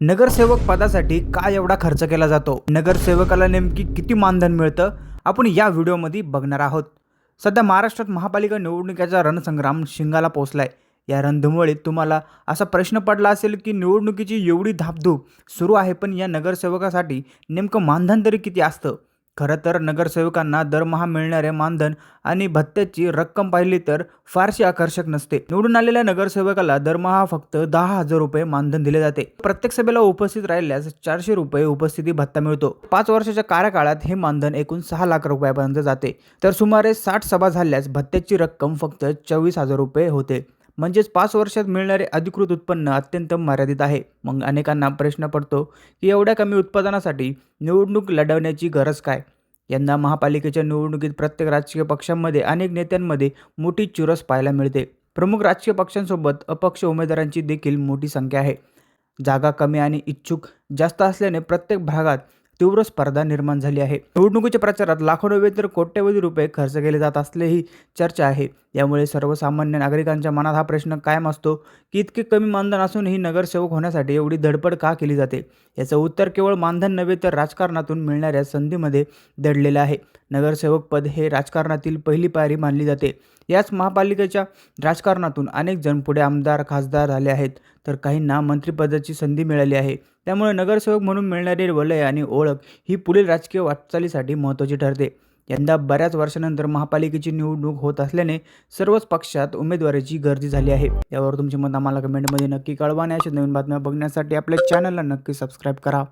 नगरसेवक पदासाठी काय एवढा खर्च केला जातो? नगरसेवकाला नेमकी किती मानधन मिळतं? आपण या व्हिडिओमध्ये बघणार आहोत. सध्या महाराष्ट्रात महापालिका निवडणुकीचा रणसंग्राम शिंगाला पोचलाय या रणधुमळीत तुम्हाला असा प्रश्न पडला असेल की निवडणुकीची एवढी धापधूप सुरू आहे पण या नगरसेवकासाठी नेमकं मानधन तरी किती असतं? खरं तर नगरसेवकांना दरमहा मिळणारे मानधन आणि भत्त्याची रक्कम पाहिली तर फारशी आकर्षक नसते. निवडून आलेल्या नगरसेवकाला दरमहा फक्त दहा हजार रुपये मानधन दिले जाते. प्रत्येक सभेला उपस्थित राहिल्यास चारशे रुपये उपस्थिती भत्ता मिळतो. पाच वर्षाच्या कार्यकाळात हे मानधन एकूण सहा लाख रुपयापर्यंत जाते. तर सुमारे साठ सभा झाल्यास भत्त्याची रक्कम फक्त चोवीस हजार रुपये होते. म्हणजेच पाच वर्षात मिळणारे अधिकृत उत्पन्न अत्यंत मर्यादित आहे. मग अनेकांना प्रश्न पडतो की एवढ्या कमी उत्पादनासाठी निवडणूक लढवण्याची गरज काय? यंदा महापालिकेच्या निवडणुकीत प्रत्येक राजकीय पक्षांमध्ये अनेक नेत्यांमध्ये मोठी चुरस पाहायला मिळते. प्रमुख राजकीय पक्षांसोबत अपक्ष उमेदवारांची देखील मोठी संख्या आहे. जागा कमी आणि इच्छुक जास्त असल्याने प्रत्येक भागात तीव्र स्पर्धा निर्माण झाली आहे. निवडणुकीच्या प्रचारात लाखो नव्हे तर कोट्यवधी रुपये खर्च केले जात असलेही चर्चा आहे. यामुळे सर्वसामान्य नागरिकांच्या मनात हा प्रश्न कायम असतो की इतके कमी मानधन असूनही नगरसेवक होण्यासाठी एवढी धडपड का केली जाते? याचं उत्तर केवळ मानधन नव्हे तर राजकारणातून मिळणाऱ्या संधीमध्ये दडलेलं आहे. नगरसेवक पद हे राजकारणातील पहिली पायरी मानली जाते. याच महापालिकेच्या राजकारणातून अनेक जण पुढे आमदार खासदार झाले आहेत. तर काहींना मंत्रिपदाची संधी मिळाली आहे. त्यामुळे नगरसेवक म्हणून मिळणारी वलय आणि ओळख ही पुढील राजकीय वाटचालीसाठी महत्त्वाची ठरते. यंदा बऱ्याच वर्षानंतर महापालिकेची निवडणूक होत असल्याने सर्वच पक्षात उमेदवाराची गर्दी झाली आहे. यावर तुमचे मत आम्हाला कमेंटमध्ये नक्की कळवा आणि अशा नवीन बातम्या बघण्यासाठी आपल्या चॅनलला नक्की सबस्क्राईब करा.